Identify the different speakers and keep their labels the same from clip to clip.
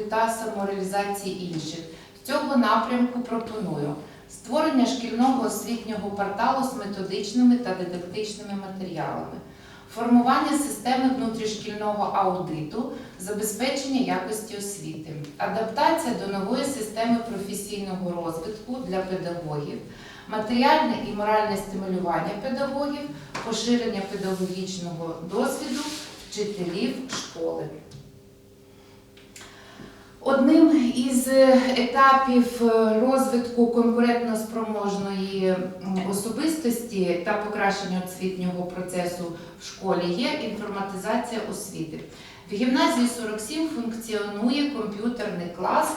Speaker 1: та самореалізації інших. З цього напрямку пропоную створення шкільного освітнього порталу з методичними та дидактичними матеріалами, формування системи внутрішкільного аудиту, забезпечення якості освіти, адаптація до нової системи професійного розвитку для педагогів, матеріальне і моральне стимулювання педагогів, поширення педагогічного досвіду вчителів школи. Одним із е, етапів е, розвитку конкурентноспроможної особистості та покращення освітнього процесу в школі є інформатизація освіти. В гімназії 47 функціонує комп'ютерний клас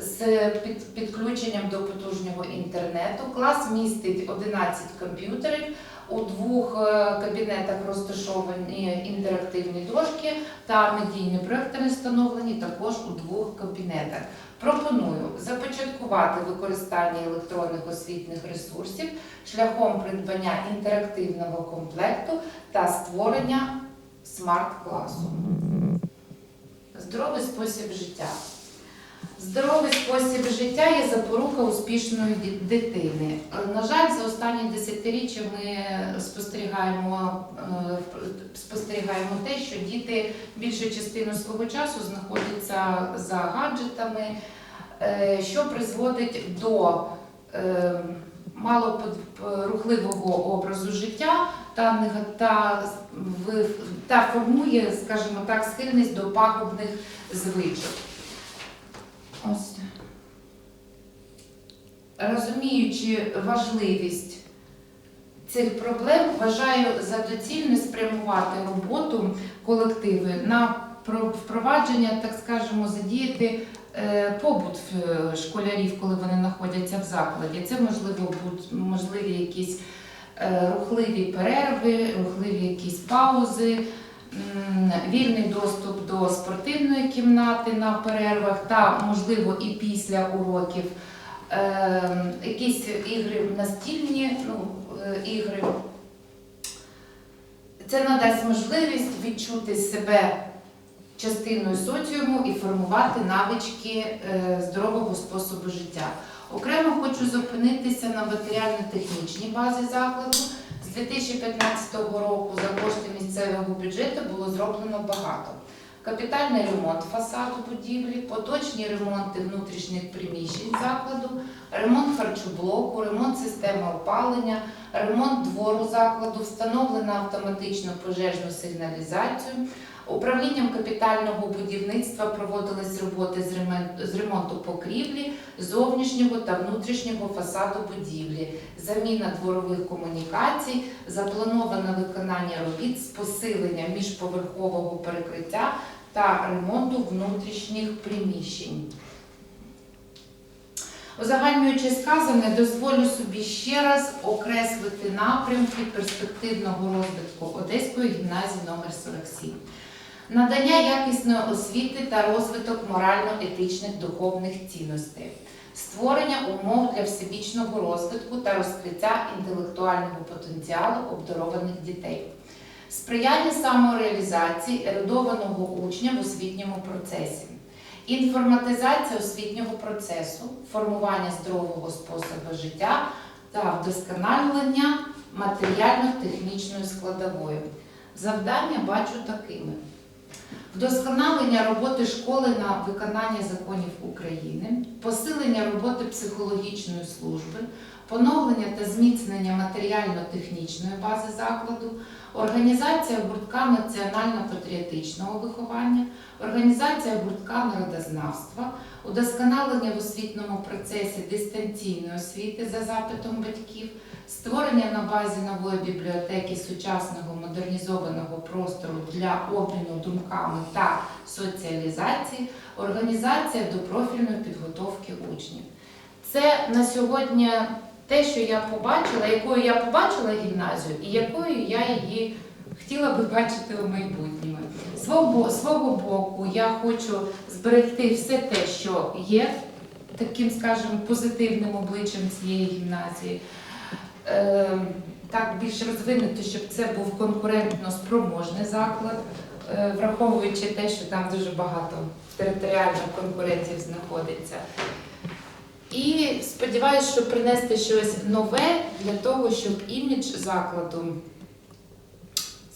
Speaker 1: з під- підключенням до потужнього інтернету. Клас містить 11 комп'ютерів. У двох е, кабінетах розташовані інтерактивні дошки та медійні проектори встановлені також у двох кабінетах. Пропоную започаткувати використання електронних освітніх ресурсів шляхом придбання інтерактивного комплекту та створення смарт-класу. Здоровий спосіб життя. Здоровий спосіб життя є запорука успішної дитини. На жаль, за останні десятиріччя ми спостерігаємо, е, спостерігаємо те, що діти більшу частину свого часу знаходяться за гаджетами, е, що призводить до е, малорухливого образу життя та, та, та формує, скажімо так, схильність до пагубних звичок. Ось. Розуміючи важливість цих проблем, вважаю за доцільне спрямувати роботу колективи на впровадження, так скажемо, задіяти е, побут е, школярів, коли вони знаходяться в закладі. Це можливо можливі якісь е, рухливі перерви, рухливі якісь паузи, вільний доступ до спортивної кімнати на перервах та, можливо, і після уроків. Е, якісь ігри настільні ну, е, ігри. Це надасть можливість відчути себе частиною соціуму і формувати навички е, здорового способу життя. Окремо хочу зупинитися на матеріально-технічній базі закладу. З 2015 року за кошти місцевого бюджету було зроблено багато. Капітальний ремонт фасаду будівлі, поточні ремонти внутрішніх приміщень закладу, ремонт харчоблоку, ремонт системи опалення, ремонт двору закладу, встановлена автоматична пожежну сигналізацію. Управлінням капітального будівництва проводились роботи з ремонту покрівлі, зовнішнього та внутрішнього фасаду будівлі, заміна дворових комунікацій, заплановане виконання робіт з посилення міжповерхового перекриття та ремонту внутрішніх приміщень. Узагальнюючи сказане, дозволю собі ще раз окреслити напрямки перспективного розвитку Одеської гімназії номер 47 надання якісної освіти та розвиток морально-етичних духовних цінностей, створення умов для всебічного розвитку та розкриття інтелектуального потенціалу обдарованих дітей, сприяння самореалізації ерудованого учня в освітньому процесі. Інформатизація освітнього процесу, формування здорового способу життя та вдосконалення матеріально-технічної складової. Завдання бачу такими: вдосконалення роботи школи на виконання законів України, посилення роботи психологічної служби, поновлення та зміцнення матеріально-технічної бази закладу, організація гуртка національно-патріотичного виховання, організація гуртка народознавства, удосконалення в освітньому процесі дистанційної освіти за запитом батьків, створення на базі нової бібліотеки сучасного модернізованого простору для обміну думками та соціалізації, організація до профільної підготовки учнів. Це на сьогодні те, що я побачила, якою я побачила гімназію і якою я її хотіла би бачити у майбутньому. Свого, свого боку, я хочу зберегти все те, що є таким, скажімо, позитивним обличчям цієї гімназії. Е, так більш розвинути, щоб це був конкурентно спроможний заклад. Е, враховуючи те, що там дуже багато територіальних конкурентів знаходиться. І сподіваюся, що принести щось нове для того, щоб імідж закладу,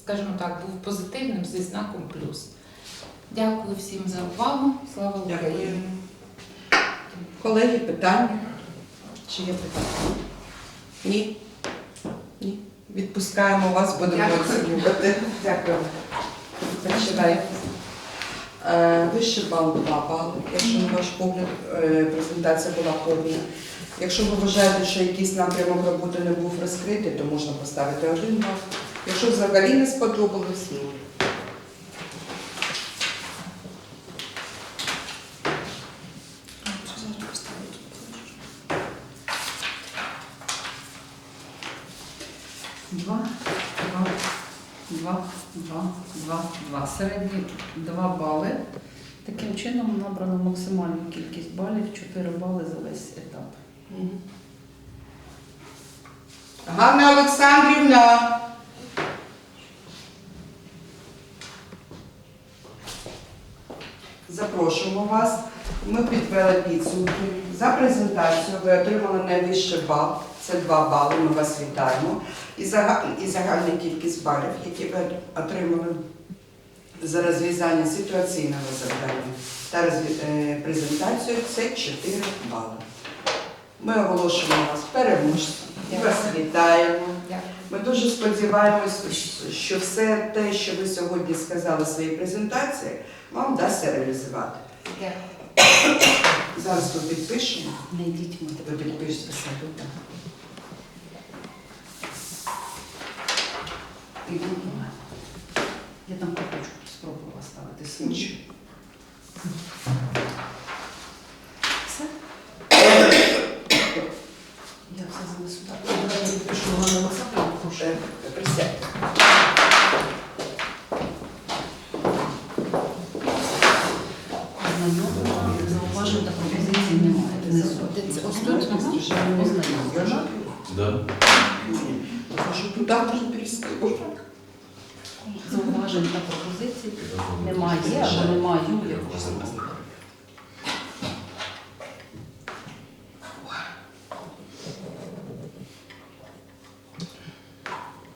Speaker 1: скажімо так, був позитивним зі знаком плюс. Дякую всім за увагу. Слава Україні!
Speaker 2: Колеги, питання? Чи є питання? Ні? Ні. Відпускаємо вас, будемо оцінювати. Дякую. Починаю. Е, Вище бал 2 бали, якщо на ваш погляд е, презентація була повна. Якщо ви вважаєте, що якийсь напрямок роботи не був розкритий, то можна поставити один бал. Якщо взагалі не сподобалось.
Speaker 3: Два, два, два, два, два, два. Середні два бали. Таким чином набрано максимальну кількість балів 4 бали за весь етап.
Speaker 2: Ганна Олександрівна. Запрошуємо вас. Ми підвели підсумки. За презентацію ви отримали найвищий бал. Це 2 бали. Ми вас вітаємо. І, зага- і загальна кількість балів, які ви отримали за розв'язання ситуаційного завдання та е, презентацію це 4 бали. Ми оголошуємо вас переможцем. Ми вас вітаємо. Ми дуже сподіваємось, що все те, що ви сьогодні сказали в своїй презентації, вам вдасться реалізувати.
Speaker 1: Дякую.
Speaker 2: Зараз ми підпишемо.
Speaker 3: Не йдіть
Speaker 2: Ви підпишете
Speaker 3: Я там карточку спробувала ставити свічу. Все? Я все занесу так. Давайте відпишу Ганна Олександрівна, прошу.
Speaker 2: Присядьте.
Speaker 3: Зауважень та пропозицій немає.
Speaker 1: Ось тут?
Speaker 3: Ознайомлена.
Speaker 4: Да.
Speaker 2: Прошу туди можна перейти.
Speaker 3: Зауважень та пропозицій немає, або немає, як хочете.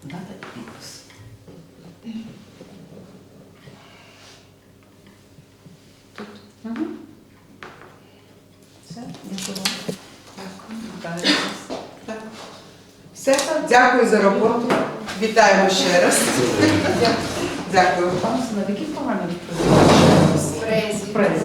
Speaker 3: Дата і підпис. Тут? Угу. Все, дякую. Вітаю вас.
Speaker 2: Так. Все, дякую за роботу. Вітаємо ще раз. Дякую.
Speaker 3: Пан Сина, які погано відповідає?